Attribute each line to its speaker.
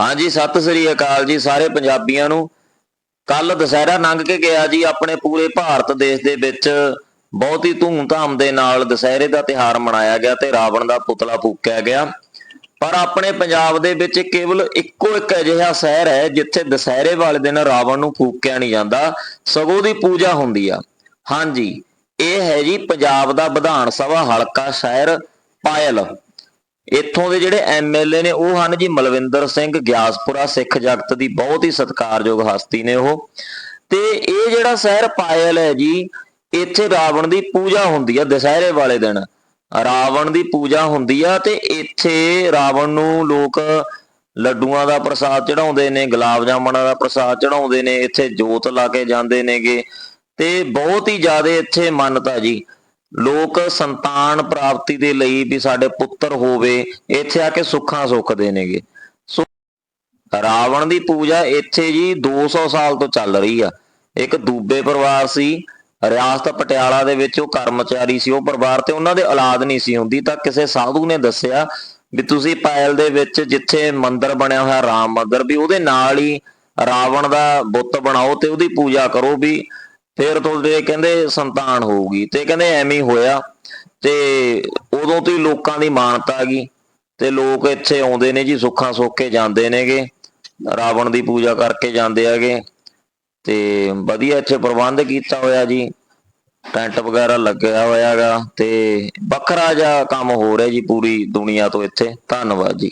Speaker 1: ਹਾਂਜੀ, ਸਤਿ ਸ੍ਰੀ ਅਕਾਲ ਜੀ ਸਾਰੇ ਪੰਜਾਬੀਆਂ ਨੂੰ। ਕੱਲ ਦੁਸਹਿਰਾ ਲੰਘ ਕੇ ਗਿਆ ਜੀ ਆਪਣੇ ਪੂਰੇ ਭਾਰਤ ਦੇਸ਼ ਦੇ ਵਿੱਚ। ਬਹੁਤ ਹੀ ਧੂਮ ਧਾਮ ਦੇ ਨਾਲ ਦੁਸਹਿਰੇ ਦਾ ਤਿਹਾਰ ਮਨਾਇਆ ਗਿਆ ਤੇ ਰਾਵਣ ਦਾ ਪੁਤਲਾ ਫੂਕਿਆ ਗਿਆ। ਪਰ ਆਪਣੇ ਪੰਜਾਬ ਦੇ ਵਿੱਚ ਕੇਵਲ ਇੱਕੋ ਇੱਕ ਅਜਿਹਾ ਸ਼ਹਿਰ ਹੈ ਜਿੱਥੇ ਦੁਸਹਿਰੇ ਵਾਲੇ ਦਿਨ ਰਾਵਣ ਨੂੰ ਫੂਕਿਆ ਨਹੀਂ ਜਾਂਦਾ, ਸਗੋਂ ਦੀ ਪੂਜਾ ਹੁੰਦੀ ਆ। ਹਾਂਜੀ, ਇਹ ਹੈ ਜੀ ਪੰਜਾਬ ਦਾ ਵਿਧਾਨ ਸਭਾ ਹਲਕਾ ਸ਼ਹਿਰ ਪਾਇਲ। ਇੱਥੋਂ ਦੇ ਜਿਹੜੇ ਐਮਐਲਏ ਨੇ, ਉਹ ਹਨ ਜੀ ਮਲਵਿੰਦਰ ਸਿੰਘ ਗਿਆਸਪੁਰਾ, ਸਿੱਖ ਜਗਤ ਦੀ ਬਹੁਤ ਹੀ ਸਤਿਕਾਰਯੋਗ ਹਸਤੀ ਨੇ ਉਹ। ਤੇ ਇਹ ਜਿਹੜਾ ਸ਼ਹਿਰ ਪਾਇਲ ਹੈ ਜੀ, ਇੱਥੇ ਰਾਵਣ ਦੀ ਪੂਜਾ ਹੁੰਦੀ ਆ, ਦੁਸਹਿਰੇ ਵਾਲੇ ਦਿਨ। ਰਾਵਣ ਦੀ ਪੂਜਾ ਹੁੰਦੀ ਆ ਤੇ ਇੱਥੇ ਰਾਵਣ ਨੂੰ ਲੋਕ ਲੱਡੂਆਂ ਦਾ ਪ੍ਰਸਾਦ ਚੜਾਉਂਦੇ ਨੇ, ਗੁਲਾਬ ਜਾਮਣਾਂ ਦਾ ਪ੍ਰਸਾਦ ਚੜਾਉਂਦੇ ਨੇ, ਇੱਥੇ ਜੋਤ ਲਾ ਕੇ ਜਾਂਦੇ ਨੇਗੇ। ਤੇ ਬਹੁਤ ਹੀ ਜ਼ਿਆਦਾ ਇੱਥੇ ਮੰਨਤਾ ਜੀ। ਲੋਕ ਸੰਤਾਨ ਪ੍ਰਾਪਤੀ ਦੇ ਲਈ ਵੀ ਸਾਡੇ ਪੁੱਤਰ ਹੋਵੇ, ਇੱਥੇ ਆ ਕੇ ਸੁੱਖਾਂ ਸੁੱਖਦੇ ਨੇਗੇ। ਸੋ ਰਾਵਣ ਦੀ ਪੂਜਾ ਇੱਥੇ ਜੀ 200 ਸਾਲ ਤੋਂ ਚੱਲ ਰਹੀ ਆ। ਇੱਕ ਦੂਬੇ ਪਰਿਵਾਰ ਸੀ, ਰਿਆਸਤ ਪਟਿਆਲਾ ਦੇ ਵਿੱਚ ਉਹ ਕਰਮਚਾਰੀ ਸੀ, ਉਹ ਪਰਿਵਾਰ ਤੇ ਉਹਨਾਂ ਦੇ ਔਲਾਦ ਨਹੀਂ ਸੀ ਹੁੰਦੀ, ਤਾਂ ਕਿਸੇ ਸਾਧੂ ਨੇ ਦੱਸਿਆ ਵੀ ਤੁਸੀਂ ਪਾਇਲ ਦੇ ਵਿੱਚ ਜਿੱਥੇ ਮੰਦਿਰ ਬਣਿਆ ਹੋਇਆ ਰਾਮ ਮੰਦਿਰ ਵੀ ਉਹਦੇ ਨਾਲ ਹੀ ਰਾਵਣ ਦਾ ਬੁੱਤ ਬਣਾਓ ਤੇ ਉਹਦੀ ਪੂਜਾ ਕਰੋ ਵੀ ਫਿਰ ਤੁਹਾਡੇ ਕਹਿੰਦੇ ਸੰਤਾਨ ਹੋਊਗੀ। ਤੇ ਕਹਿੰਦੇ ਐਵੇਂ ਹੀ ਹੋਇਆ। ਤੇ ਉਦੋਂ ਤੋਂ ਹੀ ਲੋਕਾਂ ਦੀ ਮਾਨਤਾ ਆ ਗਈ। ਤੇ ਲੋਕ ਇੱਥੇ ਆਉਂਦੇ ਨੇ ਜੀ, ਸੁੱਖਾਂ ਸੁੱਖ ਕੇ ਜਾਂਦੇ ਨੇਗੇ। ਰਾਵਣ ਦੀ ਪੂਜਾ ਕਰਕੇ ਜਾਂਦੇ ਹੈਗੇ। ਤੇ ਵਧੀਆ ਇੱਥੇ ਪ੍ਰਬੰਧ ਕੀਤਾ ਹੋਇਆ ਜੀ। ਟੈਂਟ ਵਗੈਰਾ ਲੱਗਿਆ ਹੋਇਆਗਾ ਤੇ ਵੱਖਰਾ ਜਿਹਾ ਕੰਮ ਹੋ ਰਿਹਾ ਜੀ ਪੂਰੀ ਦੁਨੀਆ ਤੋਂ ਇੱਥੇ। ਧੰਨਵਾਦ ਜੀ।